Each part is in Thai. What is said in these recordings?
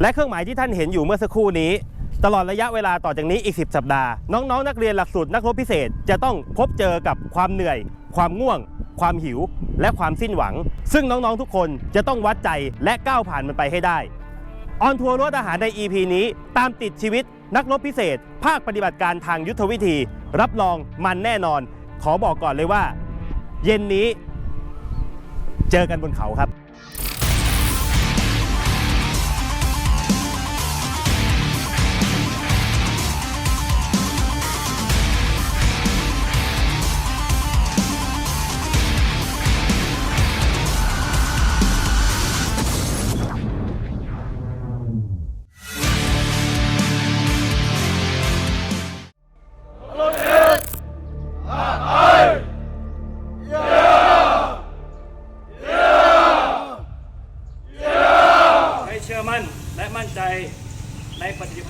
และเครื่องหมายที่ท่านเห็นอยู่เมื่อสักครู่นี้ ตลอดระยะเวลาต่อจากนี้อีก 10 สัปดาห์ น้องๆนักเรียนหลักสูตรนักรบพิเศษ จะต้องพบเจอกับความเหนื่อย ความง่วง ความหิว และความสิ้นหวัง ซึ่งน้องๆทุกคนจะต้องวัดใจและก้าวผ่านมันไปให้ได้ออนทัวร์รถอาหารใน EP นี้ตามติดชีวิตนักรบพิเศษ ภาคปฏิบัติการทางยุทธวิธี รับรองมันแน่นอน ขอบอกก่อนเลยว่า เย็นนี้ เจอกันบนเขาครับ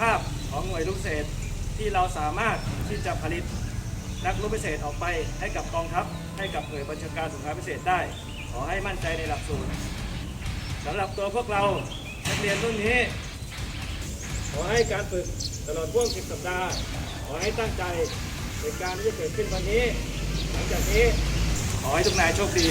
ภาพของหน่วยลูกเศษที่เราสามารถที่จะผลิตนักรบพิเศษออกไปให้กับกองทัพให้กับหน่วยบัญชาการสงครามพิเศษได้ ขอให้มั่นใจในหลักสูตรสำหรับตัวพวกเรานักเรียนรุ่นนี้ ขอให้การฝึกตลอดช่วง10สัปดาห์ ขอให้ตั้งใจในการที่จะเกิดขึ้นวันนี้ หลังจากนี้ขอให้ทุกนายโชคดี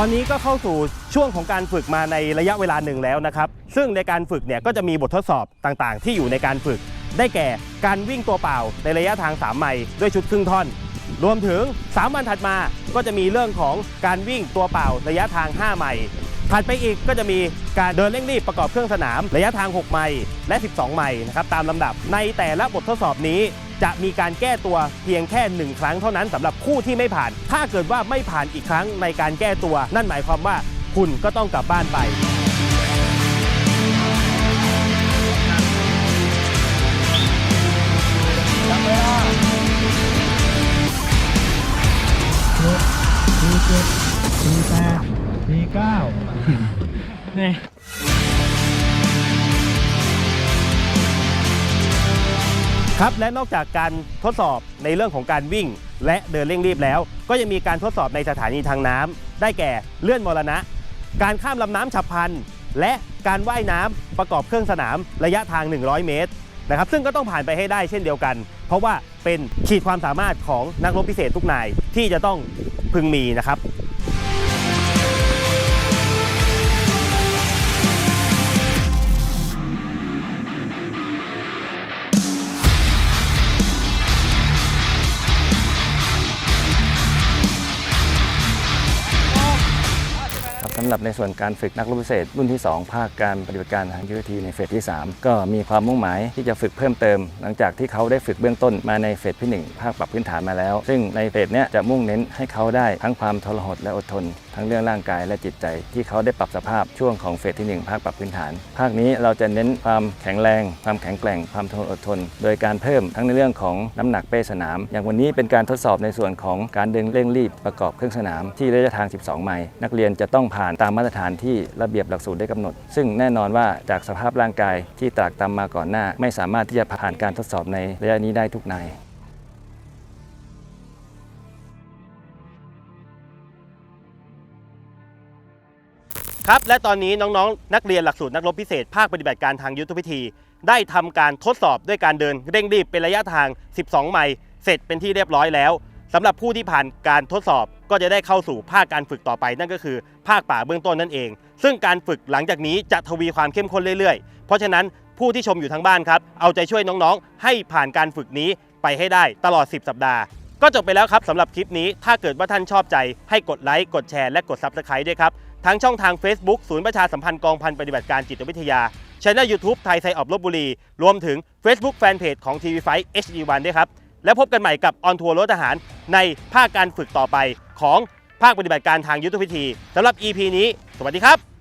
ตอนนี้ก็เข้าสู่ช่วงของการฝึกมาในระยะเวลาหนึ่งแล้วนะครับ ซึ่งในการฝึกเนี่ยก็จะมีบททดสอบต่างๆ ที่อยู่ในการฝึก ได้แก่การวิ่งตัวเปล่าในระยะทาง 3 ไมล์ด้วยชุดครึ่งท่อน รวมถึง 3 วันถัดมาก็จะมีเรื่องของการวิ่งตัวเปล่าระยะทาง 5 ไมล์ถัดไปอีกก็จะมีการเดินเร่งรีบประกอบเครื่องสนาม ระยะทาง 6 ไมล์และ 12 ไมล์นะครับตามลำดับในแต่ละบททดสอบนี้ จะมีการแก้ตัวเพียงแค่หนึ่งครั้งเท่านั้นสำหรับคู่ที่ไม่ผ่าน ถ้าเกิดว่าไม่ผ่านอีกครั้งในการแก้ตัว นั่นหมายความว่าคุณก็ต้องกลับบ้านไปสี่เจ็ดสี่แปดสี่เก้า ครับและนอกจากการทดสอบในเรื่องของการวิ่ง และเดินเร่งรีบแล้ว ก็ยังมีการทดสอบในสถานีทางน้ำได้แก่เลื่อนมรณะ การข้ามลำน้ำฉับพลัน และการว่ายน้ำประกอบเครื่องสนามระยะทาง 100 เมตรนะครับซึ่งก็ต้องผ่านไปให้ได้เช่นเดียวกัน เพราะว่าเป็นขีดความสามารถของนักรบพิเศษทุกนายที่จะต้องพึงมีนะครับำหรับในส่วนการฝึกนักรบพิเศษ รุ่นที่ 2 ภาคการปฏิบัติการทางยุทธวิธีในเฟสที่ 3 ก็มีความมุ่งหมายที่จะฝึกเพิ่มเติม หลังจากที่เขาได้ฝึกเบื้องต้นมาในเฟสที่ 1 ภาคปรับพื้นฐานมาแล้ว ซึ่งในเฟสเนี้ยจะมุ่งเน้นให้เขาได้ทั้งความทรหดและอดทน ทั้งเรื่องร่างกายและจิตใจ ที่เขาได้ปรับสภาพช่วงของเฟสที่ 1 ภาคปรับพื้นฐาน ภาคนี้เราจะเน้นความแข็งแรง ความแข็งแกร่ง ความทนอดทน โดยการเพิ่มทั้งในเรื่องของน้ำหนักเป้สนาม อย่างวันนี้เป็นการทดสอบในส่วนของการดึงเร่งรีบประกอบเครื่องสนามที่ระยะทาง 12 ไมล์นักเรียนจะต้องผ่านตามมาตรฐานที่ระเบียบหลักสูตรได้กำหนด ซึ่งแน่นอนว่าจากสภาพร่างกายที่ตรากตำมาก่อนหน้า ไม่สามารถที่จะผ่านการทดสอบในระยะนี้ได้ทุกนายครับและตอนนี้น้องๆ นักเรียนหลักสูตรนักรบพิเศษ ภาคปฏิบัติการทางยุทธวิธี ได้ทำการทดสอบด้วยการเดินเร่งรีบเป็นระยะทาง 12 ไมล์เสร็จเป็นที่เรียบร้อยแล้ว สำหรับผู้ที่ผ่านการทดสอบก็จะได้เข้าสู่ภาคการฝึกต่อไป นั่นก็คือภาคป่าเบื้องต้นนั่นเอง ซึ่งการฝึกหลังจากนี้จะทวีความเข้มข้นเรื่อยๆ เพราะฉะนั้นผู้ที่ชมอยู่ทางบ้านครับ เอาใจช่วยน้องๆ ให้ผ่านการฝึกนี้ไปให้ได้ตลอด 10 สัปดาห์ ก็จบไปแล้วครับสำหรับคลิปนี้ ถ้าเกิดว่าท่านชอบใจ ให้กดไลค์กดแชร์และกด Subscribe ด้วยครับทั้งช่องทาง Facebook ศูนย์ประชาสัมพันธ์กองพันปฏิบัติการจิตวิทยาช่อง YouTube ไทยไซออบลบบุรี รวมถึง Facebook Fanpage ของ TV5 HD1 ด้วยครับ และพบกันใหม่กับออนทัวร์รถทหารในภาคการฝึกต่อไปของภาคปฏิบัติการทางยุทธวิธีสำหรับ EP นี้ สวัสดีครับ